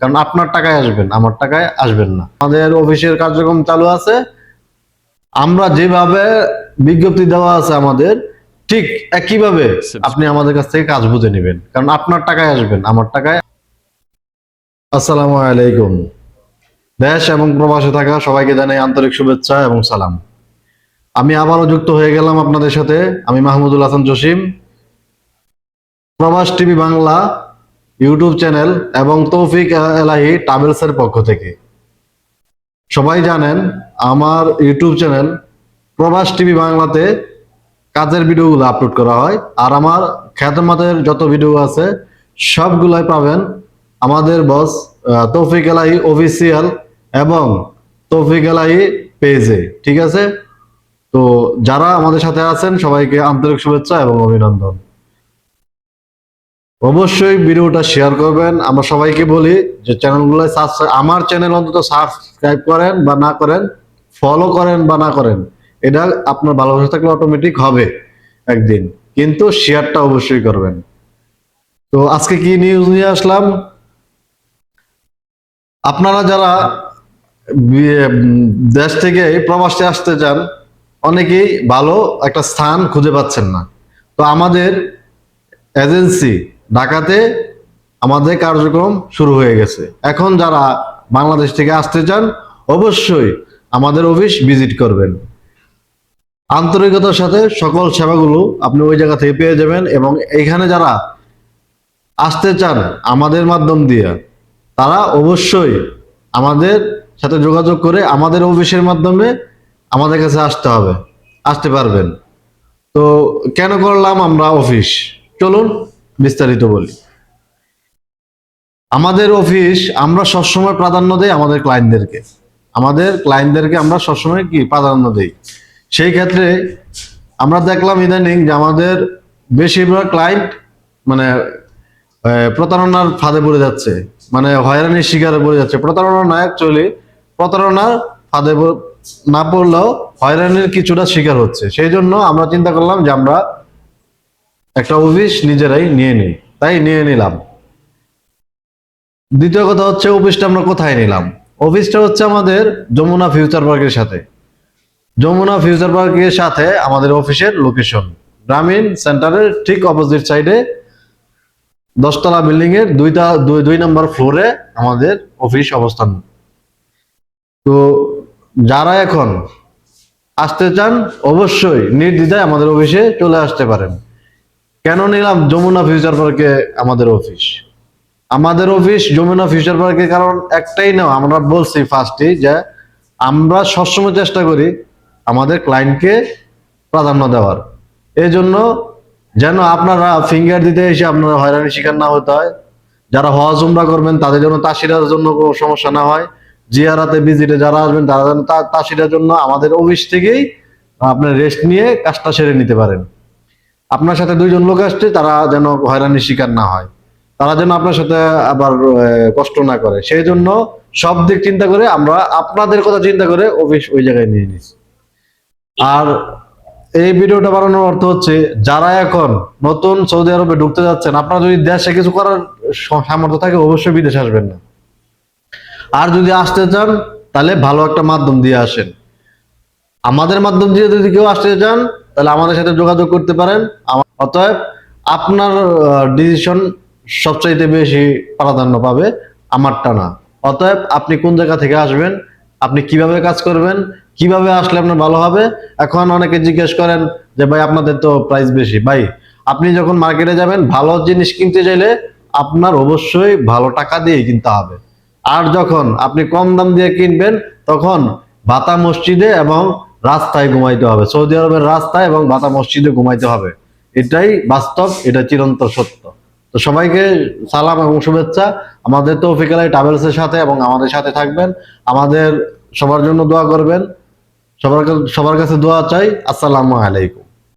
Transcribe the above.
কারণ আপনার টাকায় আসবেন, আমার টাকায় আসবেন না। আমাদের অফিসের কার্যক্রম চালু আছে। আমরা যেভাবে বিজ্ঞপ্তি দেওয়া আছে আমাদের, ঠিক একইভাবে আপনি আমাদের কাছ থেকে কাজ বুঝে নেবেন। কারণ আপনার টাকায় আসবেন, আমার টাকায় আসসালামু আলাইকুম। দেশ এবং প্রবাসে থাকা সবাইকে জানাই আন্তরিক শুভেচ্ছা এবং সালাম। আমি আবারও যুক্ত হয়ে গেলাম আপনাদের সাথে। আমি মাহমুদুল হাসান জসিম। প্রবাস টিভি বাংলা ইউটিউব চ্যানেল এবং তৌফিক এলাহি ট্রাভেলসের পক্ষ থেকে। সবাই জানেন, আমার ইউটিউব চ্যানেল প্রবাস টিভি বাংলাতে কাজের ভিডিওগুলো আপলোড করা হয়। আর আমার খ্যাতমাতের যত ভিডিও আছে, সবগুলাই পাবেন আমাদের বস তৌফিক এলাহি অফিসিয়াল এবং তৌফিক এলাহি পেজে, ঠিক আছে? তো যারা আমাদের সাথে আছেন, সবাইকে আন্তরিক শুভেচ্ছা এবং অভিনন্দন। অবশ্যই ভিডিওটা শেয়ার করবেন। আমরা সবাইকে বলি যে চ্যানেলগুলো আমার চ্যানেল অন্তত সাবস্ক্রাইব করেন বা না করেন ফলো করেন বা না করেন, এটা আপনার ভালোবাসা থাকলে অটোমেটিক হবে একদিন। কিন্তু শেয়ারটা অবশ্যই করবেন। তো আজকে কি নিউজ নিয়ে আসলাম? আপনারা যারা দেশ থেকে প্রবাসে আসতে চান, অনেকেই ভালো একটা স্থান খুঁজে পাচ্ছেন না। তো আমাদের এজেন্সি ঢাকাতে আমাদের কার্যক্রম শুরু হয়ে গেছে। এখন যারা বাংলাদেশ থেকে আসতে চান, অবশ্যই আমাদের অফিস ভিজিট করবেন। আন্তরিকতার সাথে সকল সেবাগুলো আপনি ওই জায়গা থেকে পেয়ে যাবেন এবং এখানে যারা আসতে চান আমাদের মাধ্যম দিয়ে, তারা অবশ্যই আমাদের সাথে যোগাযোগ করে আমাদের অফিসের মাধ্যমে আমাদের কাছে আসতে হবে, আসতে পারবেন। তো কেন করলাম আমরা অফিস? চলুন। বিস্তারিত বলি। আমাদের অফিস আমরা সবসময় প্রাধান্য দেই আমাদের ক্লায়েন্টদেরকে আমাদের ক্লায়েন্টদেরকে আমরা সবসময় কি প্রাধান্য দেই? সেই ক্ষেত্রে আমরা দেখলাম ইদানিং যে আমাদের বেশিরভাগ ক্লায়েন্ট মানে প্রতারণার ফাঁদে পড়ে যাচ্ছে। মানে হয়রানির শিকারে পড়ে যাচ্ছে। প্রতারণা না অ্যাকচুয়ালি প্রতারণার ফাঁদে না পড়লেও হয়রানির কিছুটা শিকার হচ্ছে। সেই জন্য আমরা চিন্তা করলাম যে আমরা একটা অফিস নিজেরাই নিয়ে নিই, তাই নিয়ে নিলাম। দ্বিতীয় কথা হচ্ছে, অফিসটা আমরা কোথায় নিলাম? অফিসটা হচ্ছে আমাদের যমুনা ফিউচার পার্কের সাথে। যমুনা ফিউচার পার্কের সাথে আমাদের অফিসের লোকেশন গ্রামীণ সেন্টারের ঠিক অপোজিট সাইডে দশতলা বিল্ডিং এর দুইটা, দুই নম্বর ফ্লোরে আমাদের অফিস অবস্থান। তো যারা এখন আসতে চান, অবশ্যই নির্দ্বিধায় আমাদের অফিসে চলে আসতে পারেন। কেন নিলাম? যমুনা ফিউচার পার্কে আমাদের অফিস আমাদের অফিস যমুনা ফিউচার পার্কের কারণ একটাই না, আমরা বলছি ফার্স্টে যে আমরা সবসময় চেষ্টা করি আমাদের ক্লায়েন্টকে প্রাধান্য দেওয়ার। এই জন্য যেন আপনারা ফিঙ্গার দিতে এসে আপনারা হয়রানির শিকার না হতে হয়। যারা হজ, উমরা করবেন, তাদের জন্য তাসিরার জন্য কোনো সমস্যা না হয়। জিয়ারাতে ভিজিটে যারা আসবেন, তারা যেন তাসিরার জন্য আমাদের অফিস থেকেই আপনার রেস্ট নিয়ে কাজটা সেরে নিতে পারেন। আপনার সাথে দুইজন লোক আসছে, তারা যেন হয়রানির শিকার না হয়। তারা যেন আপনার সাথে আবার কষ্ট না করে। সেই জন্য সব দিক চিন্তা করে আমরা আপনাদের কথা চিন্তা করে অফিস ওই জায়গায় নিয়ে নিছি। আর এই ভিডিওটা বানানোর অর্থ হচ্ছে, যারা এখন নতুন সৌদি আরবে ঢুকতে যাচ্ছেন, আপনারা যদি দেশে কিছু করার সামর্থ্য থাকে, অবশ্যই বিদেশে আসবেন না। আর যদি আসতে চান, তাহলে ভালো একটা মাধ্যম দিয়ে আসেন। আমাদের মাধ্যম দিয়ে যদি কেউ আসতে চান, তাহলে আমাদের সাথে যোগাযোগ করতে পারেন। অতএব আপনার ডিসিশন সবচাইতে বেশি প্রাধান্য পাবে আমারটা না। অতএব আপনি কোন জায়গা থেকে আসবেন, আপনি কীভাবে কাজ করবেন, কীভাবে আসলে আপনার ভালো হবে, এখন অনেকে জিজ্ঞেস করেন যে, ভাই, আপনাদের তো প্রাইস বেশি। ভাই, আপনি যখন মার্কেটে যাবেন, ভালো জিনিস কিনতে চাইলে আপনার অবশ্যই ভালো টাকা দিয়ে কিনতে হবে। আর যখন আপনি কম দাম দিয়ে কিনবেন, তখন বাতা মসজিদে এবং রাস্তায় ঘুমাইতে হবে। সৌদি আরবের রাস্তায় এবং বাতা মসজিদে ঘুমাইতে হবে। এটাই বাস্তব, এটা চিরন্তর সত্য। তো সবাইকে সালাম এবং শুভেচ্ছা। আমাদের তৌফিক আলাই ট্রাভেলসের সাথে এবং আমাদের সাথে থাকবেন। আমাদের সবার জন্য দোয়া করবেন। সবার সবার কাছে দোয়া চাই। আসসালামু আলাইকুম।